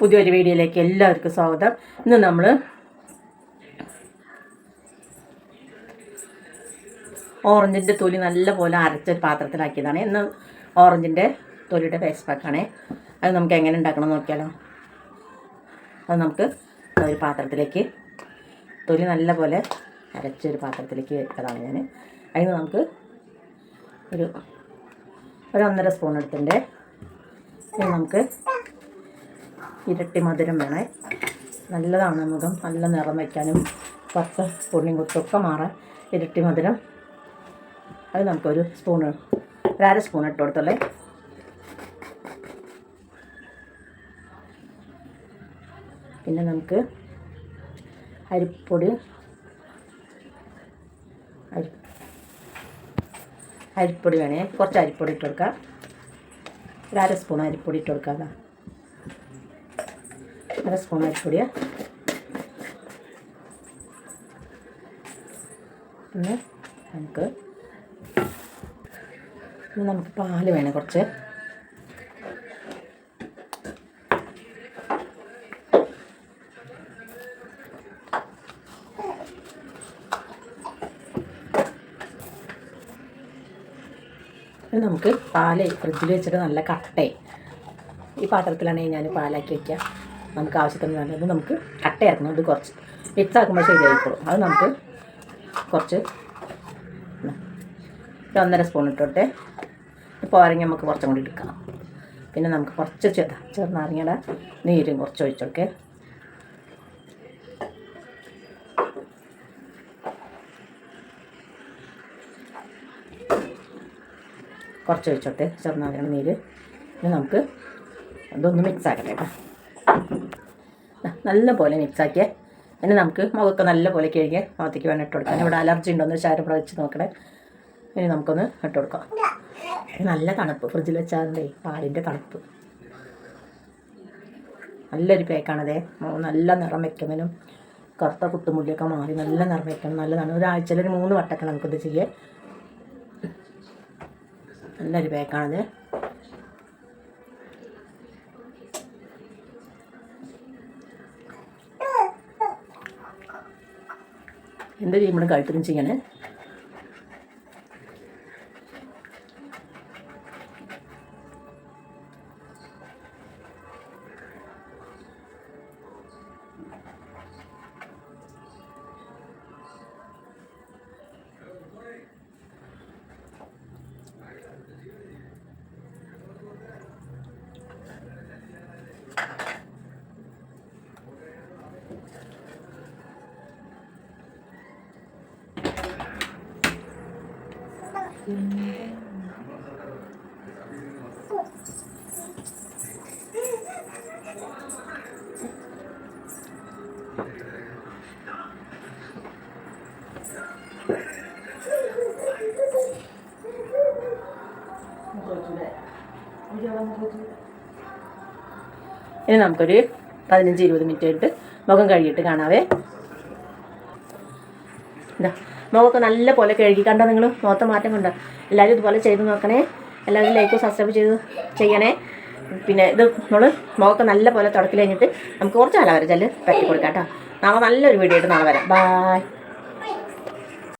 പുതിയൊരു വീഡിയോയിലേക്ക് എല്ലാവർക്കും സ്വാഗതം. ഇന്ന് നമ്മൾ ഓറഞ്ചിന്റെ തൊലി നല്ലപോലെ അരച്ചൊരു പാത്രത്തിലാക്കിയതാണ്. ഇന്ന് ഓറഞ്ചിന്റെ തൊലിയുടെ ഫേസ് പാക്കാണേ. അത് നമുക്ക് എങ്ങനെ ഉണ്ടാക്കണം നോക്കിയാലോ? അത് നമുക്ക് ഒരു പാത്രത്തിലേക്ക് തൊലി നല്ലപോലെ അരച്ചൊരു പാത്രത്തിലേക്ക് വെച്ചതാണ് ഞാൻ അതിന് നമുക്ക് ഒരു ഒരു ഒന്നര സ്പൂൺ എടുത്തിട്ടുണ്ട്. നമുക്ക് ഇരട്ടി മധുരം വേണേ. നല്ലതാണ് മുഖം. നല്ല നിറം വയ്ക്കാനും പത്ത് പുള്ളിയും കുത്തൊക്കെ മാറാൻ ഇരട്ടി മധുരം. അത് നമുക്കൊരു സ്പൂൺ ഒരു അര സ്പൂൺ ഇട്ട് കൊടുത്തല്ലേ? പിന്നെ നമുക്ക് അരിപ്പൊടി അരി അരിപ്പൊടി വേണേ. കുറച്ച് അരിപ്പൊടി ഇട്ട് കൊടുക്കാം. ഒരു അര സ്പൂൺ അരിപ്പൊടി ഇട്ട് കൊടുക്കാം. അര സ്പൂൺ പിന്നെ നമുക്ക് നമുക്ക് പാൽ വേണം കുറച്ച്. നമുക്ക് പാൽ ഫ്രിഡ്ജിൽ വെച്ചിട്ട് നല്ല കട്ടേ ഈ പാത്രത്തിലാണെങ്കിൽ ഞാൻ പാലാക്കി വയ്ക്കുക നമുക്ക് ആവശ്യത്തിന് വേണ്ടത് നമുക്ക് ഇത് കുറച്ച് മിക്സ് ആക്കുമ്പോൾ ശരിയായിക്കോളും. അത് നമുക്ക് കുറച്ച് ഒരു ഒന്നര സ്പൂൺ ഇട്ടോട്ടെ. പോരെങ്കിൽ നമുക്ക് കുറച്ചും കൂടി എടുക്കാം പിന്നെ നമുക്ക് കുറച്ച് ചെറു ചെറുനാരങ്ങയുടെ നീരും കുറച്ച് ഒഴിച്ചൊക്കെ കുറച്ച് ഒഴിച്ചോട്ടെ. ചെറുനാരങ്ങയുടെ നീര്. പിന്നെ നമുക്ക് അതൊന്ന് മിക്സ് ആക്കട്ടെ കേട്ടോ. നല്ല പോലെ മിക്സ് ആക്കിയേ. ഇനി നമുക്ക് മുഖമൊക്കെ നല്ല പോലെ കഴുകി മുഖത്തേക്ക് വേണം ഇട്ട് കൊടുക്കാം. ഇവിടെ അലർജി ഉണ്ടോന്ന് ശാരം വെച്ച് നോക്കണേ. ഇനി നമുക്കൊന്ന് ഇട്ട് കൊടുക്കാം. നല്ല തണുപ്പ്. ഫ്രിഡ്ജിൽ വെച്ചാലേ പാലിന്റെ തണുപ്പ്. നല്ലൊരു പേക്കാണതേ നല്ല നിറം വെക്കുന്നതിനും കറുത്ത കുട്ടുമുള്ളിയൊക്കെ മാറി നല്ല നിറം വെക്കണം. നല്ലതാണ് ഒരാഴ്ചയിൽ ഒരു മൂന്ന് വട്ടമൊക്കെ നമുക്കിത് ചെയ്യേ. നല്ലൊരു പേക്കാണത് എന്ത് ചെയ്യുമ്പോഴും കഴുത്തിലും ചെയ്യണേ ഇനി നമുക്കൊരു പതിനഞ്ച് ഇരുപത് മിനിറ്റ് ആയിട്ട് മുഖം കഴുകിയിട്ട് കാണാവേ. ഇതാ. മുഖമൊക്കെ നല്ല പോലെ കഴുകി. കണ്ടോ നിങ്ങൾ മുഖത്തെ മാറ്റം കണ്ടോ? എല്ലാവരും ഇതുപോലെ ചെയ്ത് നോക്കണേ. എല്ലാവരും ലൈക്കും സബ്സ്ക്രൈബ് ചെയ്ത് ചെയ്യണേ. പിന്നെ ഇത് നമ്മൾ മുഖമൊക്കെ നല്ല പോലെ തുടക്കി കഴിഞ്ഞിട്ട് നമുക്ക് കുറച്ച് അലവരച്ചൽ പറ്റി കൊടുക്കാം കേട്ടോ. നാളെ നല്ലൊരു വീഡിയോ ആയിട്ട് നാളെ വരാം. ബായ്